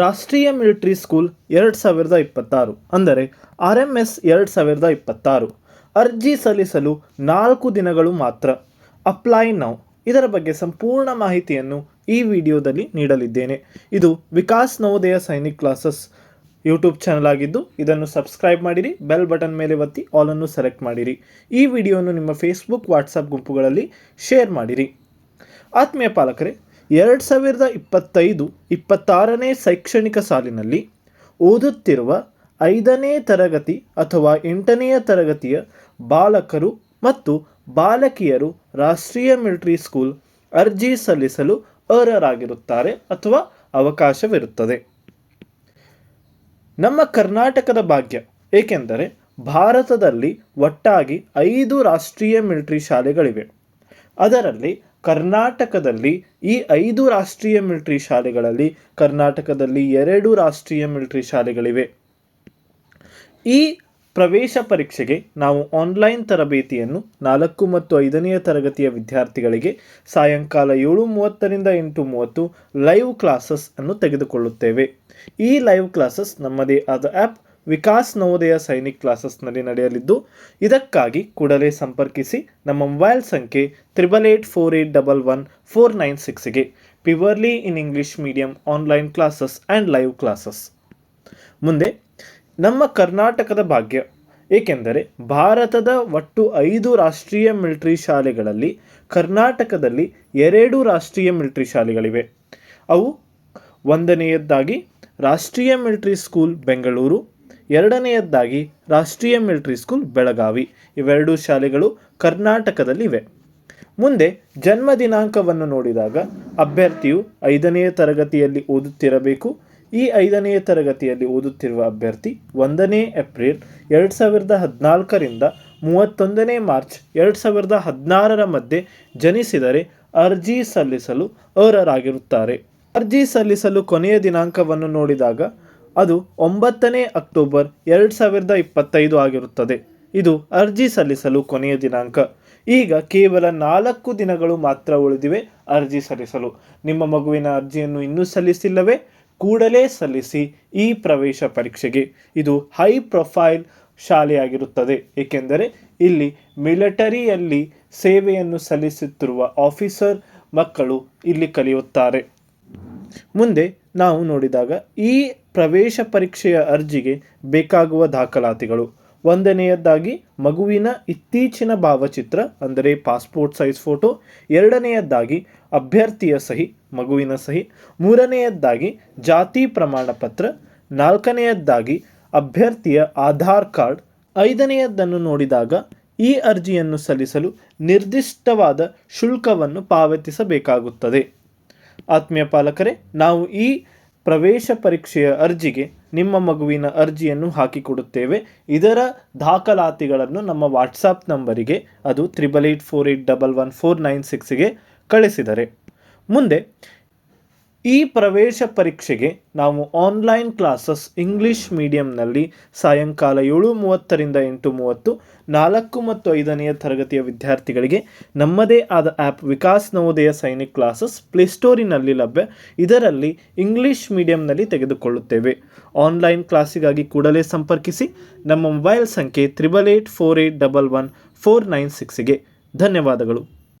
ರಾಷ್ಟ್ರೀಯ military school ಎರಡು ಸಾವಿರದ ಇಪ್ಪತ್ತಾರು, ಅಂದರೆ ಆರ್ ಎಂ ಎಸ್ ಎರಡು ಸಾವಿರದ ಇಪ್ಪತ್ತಾರು. ಅರ್ಜಿ ಸಲ್ಲಿಸಲು ನಾಲ್ಕು ದಿನಗಳು ಮಾತ್ರ. Apply now. ಇದರ ಬಗ್ಗೆ ಸಂಪೂರ್ಣ ಮಾಹಿತಿಯನ್ನು ಈ ವಿಡಿಯೋದಲ್ಲಿ ನೀಡಲಿದ್ದೇನೆ. ಇದು Vikas Navodaya Sainik classes YouTube channel ಆಗಿದ್ದು, ಇದನ್ನು ಸಬ್ಸ್ಕ್ರೈಬ್ ಮಾಡಿರಿ, ಬೆಲ್ ಬಟನ್ ಮೇಲೆ ಒತ್ತಿ ಆಲನ್ನು ಸೆಲೆಕ್ಟ್ ಮಾಡಿರಿ. ಈ ವಿಡಿಯೋನು ನಿಮ್ಮ ಫೇಸ್ಬುಕ್ ವಾಟ್ಸಪ್ ಗುಂಪುಗಳಲ್ಲಿ ಶೇರ್ ಮಾಡಿರಿ. ಆತ್ಮೀಯ ಪಾಲಕರೇ ಎರಡು ಸಾವಿರದ ಇಪ್ಪತ್ತೈದು ಇಪ್ಪತ್ತಾರನೇ ಶೈಕ್ಷಣಿಕ ಸಾಲಿನಲ್ಲಿ ಓದುತ್ತಿರುವ ಐದನೇ ತರಗತಿ ಅಥವಾ ಎಂಟನೆಯ ತರಗತಿಯ ಬಾಲಕರು ಮತ್ತು ಬಾಲಕಿಯರು ರಾಷ್ಟ್ರೀಯ ಮಿಲಿಟರಿ ಸ್ಕೂಲ್ ಅರ್ಜಿ ಸಲ್ಲಿಸಲು ಅರ್ಹರಾಗಿರುತ್ತಾರೆ ಅಥವಾ ಅವಕಾಶವಿರುತ್ತದೆ. ನಮ್ಮ ಕರ್ನಾಟಕದ ಭಾಗ್ಯ, ಏಕೆಂದರೆ ಭಾರತದಲ್ಲಿ ಒಟ್ಟಾಗಿ ಐದು ರಾಷ್ಟ್ರೀಯ ಮಿಲಿಟರಿ ಶಾಲೆಗಳಿವೆ. ಅದರಲ್ಲಿ ಕರ್ನಾಟಕದಲ್ಲಿ ಈ ಐದು ರಾಷ್ಟ್ರೀಯ ಮಿಲಿಟರಿ ಶಾಲೆಗಳಲ್ಲಿ ಕರ್ನಾಟಕದಲ್ಲಿ ಎರಡು ರಾಷ್ಟ್ರೀಯ ಮಿಲಿಟರಿ ಶಾಲೆಗಳಿವೆ. ಈ ಪ್ರವೇಶ ಪರೀಕ್ಷೆಗೆ ನಾವು ಆನ್ಲೈನ್ ತರಬೇತಿಯನ್ನು ನಾಲ್ಕು ಮತ್ತು ಐದನೆಯ ತರಗತಿಯ ವಿದ್ಯಾರ್ಥಿಗಳಿಗೆ ಸಾಯಂಕಾಲ ಏಳು ಮೂವತ್ತರಿಂದ ಎಂಟು ಮೂವತ್ತು ಲೈವ್ ಕ್ಲಾಸಸ್ ಅನ್ನು ತೆಗೆದುಕೊಳ್ಳುತ್ತೇವೆ. ಈ ಲೈವ್ ಕ್ಲಾಸಸ್ ನಮ್ಮದೇ ಆದ ಆ್ಯಪ್ ವಿಕಾಸ್ ನವೋದಯ ಸೈನಿಕ್ ಕ್ಲಾಸಸ್ನಲ್ಲಿ ನಡೆಯಲಿದ್ದು, ಇದಕ್ಕಾಗಿ ಕೂಡಲೇ ಸಂಪರ್ಕಿಸಿ ನಮ್ಮ ಮೊಬೈಲ್ ಸಂಖ್ಯೆ triple eight four eight double one four nine ಸಿಕ್ಸ್ಗೆ purely in English medium online classes and live classes ಮುಂದೆ, ನಮ್ಮ ಕರ್ನಾಟಕದ ಭಾಗ್ಯ, ಏಕೆಂದರೆ ಭಾರತದ ಒಟ್ಟು ಐದು ರಾಷ್ಟ್ರೀಯ ಮಿಲಿಟರಿ ಶಾಲೆಗಳಲ್ಲಿ ಕರ್ನಾಟಕದಲ್ಲಿ ಎರಡು ರಾಷ್ಟ್ರೀಯ ಮಿಲಿಟರಿ ಶಾಲೆಗಳಿವೆ. ಅವು ಒಂದನೆಯದ್ದಾಗಿ ರಾಷ್ಟ್ರೀಯ ಮಿಲಿಟರಿ ಸ್ಕೂಲ್ ಬೆಂಗಳೂರು ಎರಡನೆಯದ್ದಾಗಿ ರಾಷ್ಟ್ರೀಯ ಮಿಲಿಟರಿ ಸ್ಕೂಲ್ ಬೆಳಗಾವಿ. ಇವೆರಡೂ ಶಾಲೆಗಳು ಕರ್ನಾಟಕದಲ್ಲಿವೆ. ಮುಂದೆ ಜನ್ಮ ದಿನಾಂಕವನ್ನು ನೋಡಿದಾಗ ಅಭ್ಯರ್ಥಿಯು ಐದನೆಯ ತರಗತಿಯಲ್ಲಿ ಓದುತ್ತಿರಬೇಕು. ಈ ಐದನೆಯ ತರಗತಿಯಲ್ಲಿ ಓದುತ್ತಿರುವ ಅಭ್ಯರ್ಥಿ ಒಂದನೇ ಏಪ್ರಿಲ್ ಎರಡು ಸಾವಿರದ ಹದಿನಾಲ್ಕರಿಂದ ಮೂವತ್ತೊಂದನೇ ಮಾರ್ಚ್ ಎರಡು ಸಾವಿರದ ಹದಿನಾರರ ಮಧ್ಯೆ ಜನಿಸಿದರೆ ಅರ್ಜಿ ಸಲ್ಲಿಸಲು ಅರ್ಹರಾಗಿರುತ್ತಾರೆ. ಅರ್ಜಿ ಸಲ್ಲಿಸಲು ಕೊನೆಯ ದಿನಾಂಕವನ್ನು ನೋಡಿದಾಗ ಅದು ಒಂಬತ್ತನೇ ಅಕ್ಟೋಬರ್ ಎರಡು ಸಾವಿರದ ಇಪ್ಪತ್ತೈದು ಆಗಿರುತ್ತದೆ. ಇದು ಅರ್ಜಿ ಸಲ್ಲಿಸಲು ಕೊನೆಯ ದಿನಾಂಕ. ಈಗ ಕೇವಲ ನಾಲ್ಕು ದಿನಗಳು ಮಾತ್ರ ಉಳಿದಿವೆ ಅರ್ಜಿ ಸಲ್ಲಿಸಲು. ನಿಮ್ಮ ಮಗುವಿನ ಅರ್ಜಿಯನ್ನು ಇನ್ನೂ ಸಲ್ಲಿಸಿಲ್ಲವೇ? ಕೂಡಲೇ ಸಲ್ಲಿಸಿ ಈ ಪ್ರವೇಶ ಪರೀಕ್ಷೆಗೆ. ಇದು ಹೈ ಪ್ರೊಫೈಲ್ ಶಾಲೆಯಾಗಿರುತ್ತದೆ. ಏಕೆಂದರೆ ಇಲ್ಲಿ ಮಿಲಿಟರಿಯಲ್ಲಿ ಸೇವೆಯನ್ನು ಸಲ್ಲಿಸುತ್ತಿರುವ ಆಫೀಸರ್ ಮಕ್ಕಳು ಇಲ್ಲಿ ಕಲಿಯುತ್ತಾರೆ. ಮುಂದೆ ನಾವು ನೋಡಿದಾಗ ಈ ಪ್ರವೇಶ ಪರೀಕ್ಷೆಯ ಅರ್ಜಿಗೆ ಬೇಕಾಗುವ ದಾಖಲಾತಿಗಳು. ಒಂದನೆಯದ್ದಾಗಿ ಮಗುವಿನ ಇತ್ತೀಚಿನ ಭಾವಚಿತ್ರ, ಅಂದರೆ ಪಾಸ್ಪೋರ್ಟ್ ಸೈಜ್ ಫೋಟೋ. ಎರಡನೆಯದ್ದಾಗಿ ಅಭ್ಯರ್ಥಿಯ ಸಹಿ, ಮಗುವಿನ ಸಹಿ. ಮೂರನೆಯದ್ದಾಗಿ ಜಾತಿ ಪ್ರಮಾಣ ಪತ್ರ. ನಾಲ್ಕನೆಯದ್ದಾಗಿ ಅಭ್ಯರ್ಥಿಯ ಆಧಾರ್ ಕಾರ್ಡ್. ಐದನೆಯದ್ದನ್ನು ನೋಡಿದಾಗ ಈ ಅರ್ಜಿಯನ್ನು ಸಲ್ಲಿಸಲು ನಿರ್ದಿಷ್ಟವಾದ ಶುಲ್ಕವನ್ನು ಪಾವತಿಸಬೇಕಾಗುತ್ತದೆ. ಆತ್ಮೀಯ ಪಾಲಕರೇ, ನಾವು ಈ ಪ್ರವೇಶ ಪರೀಕ್ಷೆಯ ಅರ್ಜಿಗೆ ನಿಮ್ಮ ಮಗುವಿನ ಅರ್ಜಿಯನ್ನು ಹಾಕಿಕೊಡುತ್ತೇವೆ. ಇದರ ದಾಖಲಾತಿಗಳನ್ನು ನಮ್ಮ ವಾಟ್ಸಾಪ್ ನಂಬರಿಗೆ, ಅದು triple eight four eight double one four nine ಸಿಕ್ಸ್ಗೆ ಕಳಿಸಿದರೆ. ಮುಂದೆ ಈ ಪ್ರವೇಶ ಪರೀಕ್ಷೆಗೆ ನಾವು ಆನ್ಲೈನ್ ಕ್ಲಾಸಸ್ ಇಂಗ್ಲಿಷ್ ಮೀಡಿಯಂನಲ್ಲಿ ಸಾಯಂಕಾಲ ಏಳು ಮೂವತ್ತರಿಂದ ಎಂಟು ಮೂವತ್ತು, ನಾಲ್ಕು ಮತ್ತು ಐದನೆಯ ತರಗತಿಯ ವಿದ್ಯಾರ್ಥಿಗಳಿಗೆ ನಮ್ಮದೇ ಆದ ಆ್ಯಪ್ ವಿಕಾಸ್ ನವೋದಯ ಸೈನಿಕ್ ಕ್ಲಾಸಸ್ ಪ್ಲೇಸ್ಟೋರಿನಲ್ಲಿ ಲಭ್ಯ. ಇದರಲ್ಲಿ ಇಂಗ್ಲಿಷ್ ಮೀಡಿಯಂನಲ್ಲಿ ತೆಗೆದುಕೊಳ್ಳುತ್ತೇವೆ. ಆನ್ಲೈನ್ ಕ್ಲಾಸಿಗಾಗಿ ಕೂಡಲೇ ಸಂಪರ್ಕಿಸಿ. ನಮ್ಮ ಮೊಬೈಲ್ ಸಂಖ್ಯೆ triple eight four eight double one four nine ಸಿಕ್ಸ್ಗೆ ಧನ್ಯವಾದಗಳು.